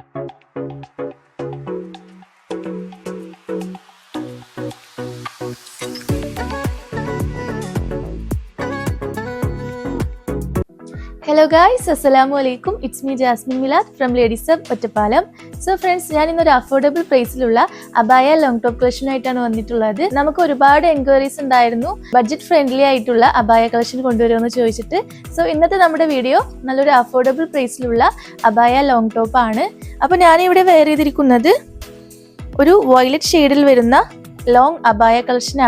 Thank you. Hello guys അസ്സലാമു അലൈക്കും it's me Jasmine Milad from ladies of Ottapalam so friends ഞാൻ ഇന്നൊരു affordable പ്രൈസിലുള്ള അബായ ലോങ് ടോപ്പ് കളക്ഷൻ ആയിട്ടാണ് വന്നിട്ടുള്ളത്. നമുക്ക് ഒരുപാട് എൻക്വയറീസ് ഉണ്ടായിരുന്നു. ബഡ്ജറ്റ് ഫ്രണ്ട്ലി ആയിട്ടുള്ള അബായ കളക്ഷൻ കൊണ്ടുവരുമെന്ന് ചോദിച്ചിട്ട്. സോ ഇന്നത്തെ നമ്മുടെ വീഡിയോ നല്ലൊരു അഫോർഡബിൾ പ്രൈസിലുള്ള അബായ ലോങ് ടോപ്പ് ആണ്. അപ്പോൾ ഞാനിവിടെ വെയർ ചെയ്തിരിക്കുന്നത് ഒരു വയലറ്റ് ഷെയ്ഡിൽ വരുന്ന ലോങ് അബായ കളക്ഷൻ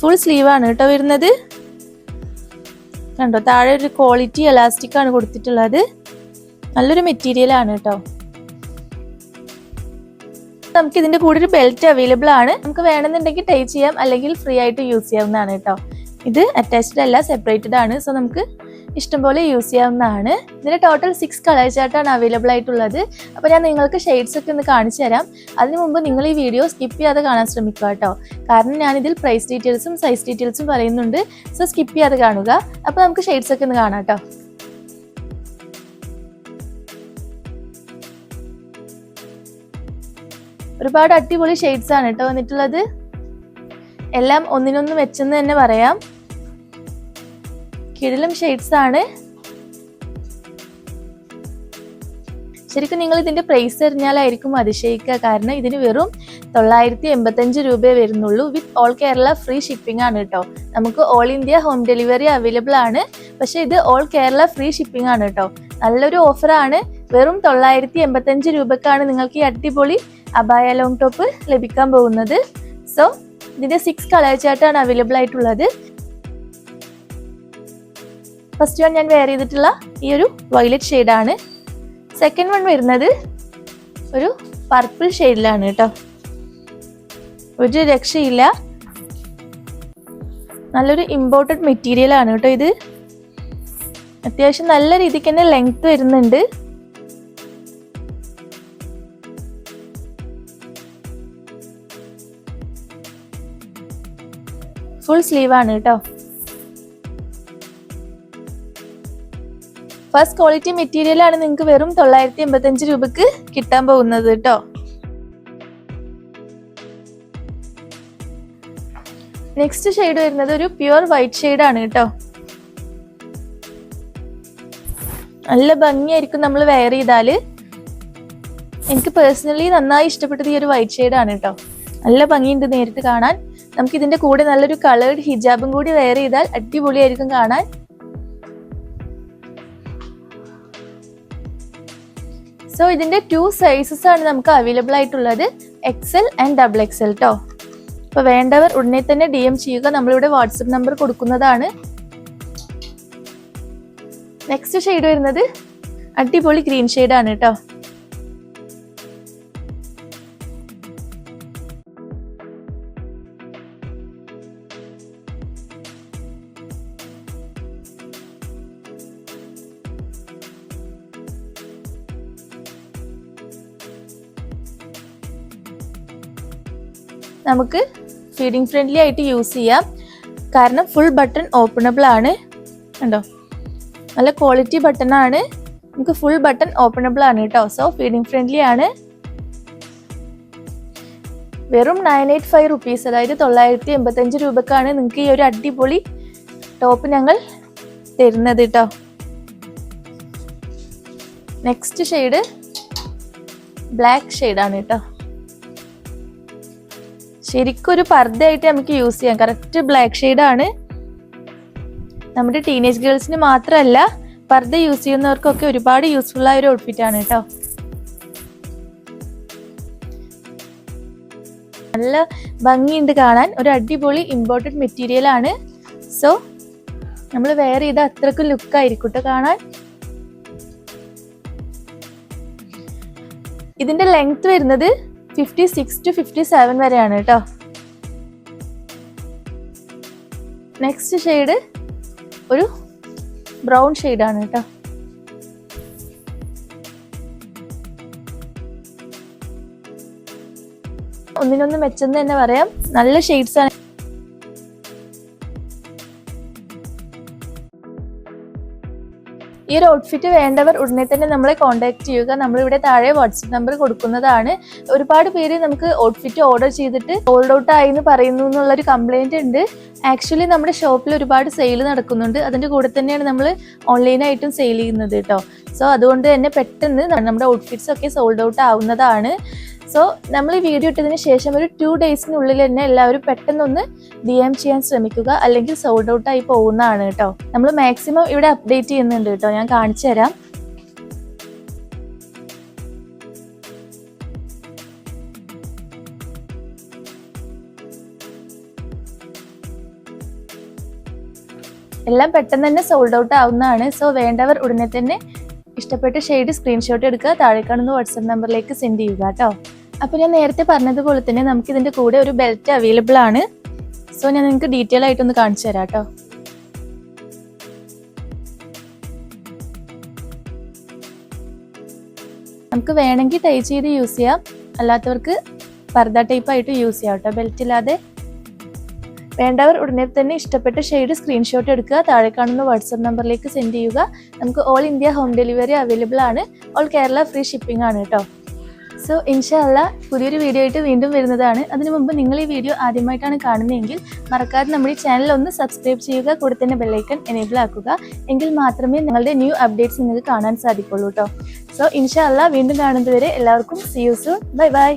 ഫുൾ സ്ലീവ് ആണ് കേട്ടോ വരുന്നത്. കണ്ടോ താഴെ ഒരു ക്വാളിറ്റി എലാസ്റ്റിക് ആണ് കൊടുത്തിട്ടുള്ളത്. നല്ലൊരു മെറ്റീരിയൽ ആണ് കേട്ടോ. നമുക്ക് ഇതിന്റെ കൂടെ ഒരു ബെൽറ്റ് അവൈലബിൾ ആണ്. നമുക്ക് വേണമെന്നുണ്ടെങ്കിൽ ടൈ ചെയ്യാം അല്ലെങ്കിൽ ഫ്രീ ആയിട്ട് യൂസ് ചെയ്യാവുന്നതാണ് കേട്ടോ. ഇത് അറ്റാച്ച്ഡ് അല്ല സെപ്പറേറ്റഡ് ആണ് സോ നമുക്ക് ഇഷ്ടംപോലെ യൂസ് ചെയ്യാവുന്നതാണ്. ഇതിന് ടോട്ടൽ സിക്സ് കളർ ആയിട്ടാണ് അവൈലബിൾ ആയിട്ടുള്ളത്. അപ്പോൾ ഞാൻ നിങ്ങൾക്ക് ഷെയ്ഡ്സ് ഒക്കെ ഒന്ന് കാണിച്ചു തരാം. അതിന് മുമ്പ് നിങ്ങൾ ഈ വീഡിയോ സ്കിപ്പ് ചെയ്യാതെ കാണാൻ ശ്രമിക്കുക കേട്ടോ. കാരണം ഞാനിതിൽ പ്രൈസ് ഡീറ്റെയിൽസും സൈസ് ഡീറ്റെയിൽസും പറയുന്നുണ്ട്. സോ സ്കിപ്പ് ചെയ്യാതെ കാണുക. അപ്പോൾ നമുക്ക് ഷെയ്ഡ്സ് ഒക്കെ ഒന്ന് കാണാം കേട്ടോ. ഒരുപാട് അടിപൊളി ഷെയ്ഡ്സ് ആണ് കേട്ടോ വന്നിട്ടുള്ളത്. എല്ലാം ഒന്നിനൊന്ന് വെച്ചെന്ന് തന്നെ പറയാം. കിടിലും ഷെയ്ഡ്സ് ആണ്. ശരിക്കും നിങ്ങൾ ഇതിന്റെ പ്രൈസ് അറിഞ്ഞാലായിരിക്കും അതിശയിക്കുക. കാരണം ഇതിന് വെറും തൊള്ളായിരത്തി എൺപത്തഞ്ച് രൂപയെ വരുന്നുള്ളൂ. With all Kerala free shipping ആണ് കേട്ടോ. നമുക്ക് all India home delivery available ആണ്. പക്ഷെ ഇത് ഓൾ കേരള ഫ്രീ ഷിപ്പിംഗ് ആണ് കേട്ടോ. നല്ലൊരു ഓഫറാണ് വെറും തൊള്ളായിരത്തി എൺപത്തഞ്ച് രൂപക്കാണ് നിങ്ങൾക്ക് ഈ അടിപൊളി അബായ ലോങ് ടോപ്പ് ലഭിക്കാൻ പോകുന്നത്. സോ ഇതിന്റെ സിക്സ് കളർ ചാർട്ടാണ് അവൈലബിൾ ആയിട്ടുള്ളത്. ഫസ്റ്റ് വൺ ഞാൻ വെയർ ചെയ്തിട്ടുള്ള ഈ ഒരു വയലറ്റ് ഷെയ്ഡാണ് സെക്കൻഡ് വൺ വരുന്നത് ഒരു പർപ്പിൾ ഷെയ്ഡിലാണ് കേട്ടോ. ഒരു രക്ഷയില്ല. നല്ലൊരു ഇമ്പോർട്ടഡ് മെറ്റീരിയൽ ആണ് കേട്ടോ ഇത്. അത്യാവശ്യം നല്ല രീതിക്ക് തന്നെ ലെങ്ത് വരുന്നുണ്ട്. ഫുൾ സ്ലീവ് ആണ് കേട്ടോ. ഫസ്റ്റ് ക്വാളിറ്റി മെറ്റീരിയൽ ആണ് നിങ്ങൾക്ക് വെറും തൊള്ളായിരത്തി എൺപത്തഞ്ച് രൂപക്ക് കിട്ടാൻ പോകുന്നത് കേട്ടോ നെക്സ്റ്റ് ഷെയ്ഡ് വരുന്നത് ഒരു പ്യുവർ വൈറ്റ് ഷെയ്ഡ് ആണ് കേട്ടോ നല്ല ഭംഗിയായിരിക്കും നമ്മൾ വെയർ ചെയ്താൽ എനിക്ക് പേഴ്സണലി നന്നായി ഇഷ്ടപ്പെട്ടത് ഈ ഒരു വൈറ്റ് ഷെയ്ഡ് ആണ് കേട്ടോ നല്ല ഭംഗിയുണ്ട് നേരിട്ട് കാണാൻ. നമുക്ക് ഇതിന്റെ കൂടെ നല്ലൊരു കളേർഡ് ഹിജാബും കൂടി വെയർ ചെയ്താൽ അടിപൊളിയായിരിക്കും കാണാൻ. സോ ഇതിന്റെ ടു സൈസസ് ആണ് നമുക്ക് അവൈലബിൾ ആയിട്ടുള്ളത്. എക്സൽ ആൻഡ് ഡബിൾ എക്സൽ കേട്ടോ അപ്പോൾ വേണ്ടവർ ഉടനെ തന്നെ ഡി എം ചെയ്യുക. നമ്മളിവിടെ വാട്സപ്പ് നമ്പർ കൊടുക്കുന്നതാണ്. നെക്സ്റ്റ് ഷെയ്ഡ് വരുന്നത് അടിപൊളി ഗ്രീൻ ഷെയ്ഡ് ആണ് കേട്ടോ നമുക്ക് ഫീഡിങ് ഫ്രണ്ട്ലി ആയിട്ട് യൂസ് ചെയ്യാം. കാരണം ഫുൾ ബട്ടൺ ഓപ്പണബിൾ ആണ്. കണ്ടോ? നല്ല ക്വാളിറ്റി ബട്ടൺ ആണ്. നമുക്ക് ഫുൾ ബട്ടൺ ഓപ്പണബിൾ ആണ് കേട്ടോ സോ ഫീഡിങ് ഫ്രണ്ട്ലി ആണ്. വെറും നയൻ എയ്റ്റ് ഫൈവ് റുപ്പീസ് അതായത് തൊള്ളായിരത്തി എൺപത്തഞ്ച് രൂപക്കാണ് നിങ്ങൾക്ക് ഈ ഒരു അടിപൊളി ടോപ്പ് ഞങ്ങൾ തരുന്നത് കേട്ടോ നെക്സ്റ്റ് ഷെയ്ഡ് ബ്ലാക്ക് ഷെയ്ഡാണ് കേട്ടോ ശരിക്കും ഒരു പർദ്ദയായിട്ട് നമുക്ക് യൂസ് ചെയ്യാം. കറക്റ്റ് ബ്ലാക്ക് ആണ്. നമ്മുടെ ടീനേജ് ഗേൾസിന് മാത്രമല്ല പർദ്ദ യൂസ് ചെയ്യുന്നവർക്കൊക്കെ ഒരുപാട് യൂസ്ഫുൾ ആയ ഒരു ഔട്ട്ഫിറ്റ് ആണ് കേട്ടോ. നല്ല ഭംഗിയുണ്ട് കാണാൻ. ഒരു അടിപൊളി ഇമ്പോർട്ടന്റ് മെറ്റീരിയൽ ആണ്. സോ നമ്മൾ വെയർ ചെയ്ത അത്രക്കും ലുക്കായിരിക്കും കേട്ടോ കാണാൻ. ഇതിന്റെ ലെങ്ത് വരുന്നത് fifty six to fifty seven വരെയാണ് കേട്ടോ. നെക്സ്റ്റ് ഷെയ്ഡ് ഒരു ബ്രൗൺ ഷെയ്ഡാണ് കേട്ടോ. ഒന്നിനൊന്ന് മെച്ചെന്ന് തന്നെ പറയാം. നല്ല ഷെയ്ഡ്സ് ആണ്. ഈ ഒരു ഔട്ട്ഫിറ്റ് വേണ്ടവർ ഉടനെ തന്നെ നമ്മളെ കോൺടാക്ട് ചെയ്യുക. നമ്മളിവിടെ താഴെ വാട്സപ്പ് നമ്പർ കൊടുക്കുന്നതാണ്. ഒരുപാട് പേര് നമുക്ക് ഔട്ട്ഫിറ്റ് ഓർഡർ ചെയ്തിട്ട് സോൾഡ് ഔട്ട് ആയി എന്ന് പറയുന്നു എന്നുള്ളൊരു കംപ്ലൈന്റ് ഉണ്ട്. ആക്ച്വലി നമ്മുടെ ഷോപ്പിൽ ഒരുപാട് സെയിൽ നടക്കുന്നുണ്ട്. അതിന്റെ കൂടെ തന്നെയാണ് നമ്മൾ ഓൺലൈനായിട്ടും സെയിൽ ചെയ്യുന്നത് കേട്ടോ സോ അതുകൊണ്ട് തന്നെ പെട്ടെന്ന് നമ്മുടെ ഔട്ട്ഫിറ്റ്സ് ഒക്കെ സോൾഡ് ഔട്ട് ആവുന്നതാണ്. സോ നമ്മൾ ഈ വീഡിയോ ഇട്ടതിന് ശേഷം ഒരു ടു ഡേയ്സിനുള്ളിൽ തന്നെ എല്ലാവരും പെട്ടെന്നൊന്ന് ഡി എം ചെയ്യാൻ ശ്രമിക്കുക അല്ലെങ്കിൽ സോൾഡ് ഔട്ട് ആയി പോകുന്നതാണ് കേട്ടോ. നമ്മൾ മാക്സിമം ഇവിടെ അപ്ഡേറ്റ് ചെയ്യുന്നുണ്ട് കേട്ടോ. ഞാൻ കാണിച്ചു തരാം. എല്ലാം പെട്ടെന്ന് തന്നെ സോൾഡ് ഔട്ട് ആവുന്നതാണ്. സോ വേണ്ടവർ ഉടനെ തന്നെ ഇഷ്ടപ്പെട്ട ഷെയ്ഡ് സ്ക്രീൻഷോട്ട് എടുക്കുക. താഴെ കാണുന്ന വാട്സപ്പ് നമ്പറിലേക്ക് സെൻഡ് ചെയ്യുക കേട്ടോ. അപ്പോൾ ഞാൻ നേരത്തെ പറഞ്ഞതുപോലെ തന്നെ നമുക്ക് ഇതിന്റെ കൂടെ ഒരു ബെൽറ്റ് അവൈലബിൾ ആണ്. സോ ഞാൻ നിങ്ങൾക്ക് ഡീറ്റെയിൽ ആയിട്ടൊന്ന് കാണിച്ചു തരാം കേട്ടോ നമുക്ക് വേണമെങ്കിൽ ടൈ ചെയ്ത് യൂസ് ചെയ്യാം. അല്ലാത്തവർക്ക് പർദ്ദ ടൈപ്പ് ആയിട്ട് യൂസ് ചെയ്യാം കേട്ടോ ബെൽറ്റ് ഇല്ലാതെ. വേണ്ടവർ ഉടനെ തന്നെ ഇഷ്ടപ്പെട്ട ഷെയ്ഡ് സ്ക്രീൻഷോട്ട് എടുക്കുക. താഴെ കാണുന്ന വാട്സപ്പ് നമ്പറിലേക്ക് സെൻഡ് ചെയ്യുക. നമുക്ക് all India home delivery available ആണ്. ഓൾ കേരള ഫ്രീ ഷിപ്പിംഗ് ആണ് കേട്ടോ സോ ഇൻഷാല്ല പുതിയൊരു വീഡിയോ ആയിട്ട് വീണ്ടും വരുന്നതാണ്. അതിനു മുമ്പ് നിങ്ങൾ ഈ വീഡിയോ ആദ്യമായിട്ടാണ് കാണുന്നതെങ്കിൽ മറക്കാതെ നമ്മുടെ ചാനൽ ഒന്ന് സബ്സ്ക്രൈബ് ചെയ്യുക കൂടെ തന്നെ ബെല്ലൈക്കൺ എനേബിൾ ആക്കുക. എങ്കിൽ മാത്രമേ നിങ്ങളുടെ ന്യൂ അപ്ഡേറ്റ്സ് നിങ്ങൾക്ക് കാണാൻ സാധിക്കുള്ളൂ കേട്ടോ സോ ഇൻഷാല്ല വീണ്ടും കാണുന്നതുവരെ എല്ലാവർക്കും see you soon bye bye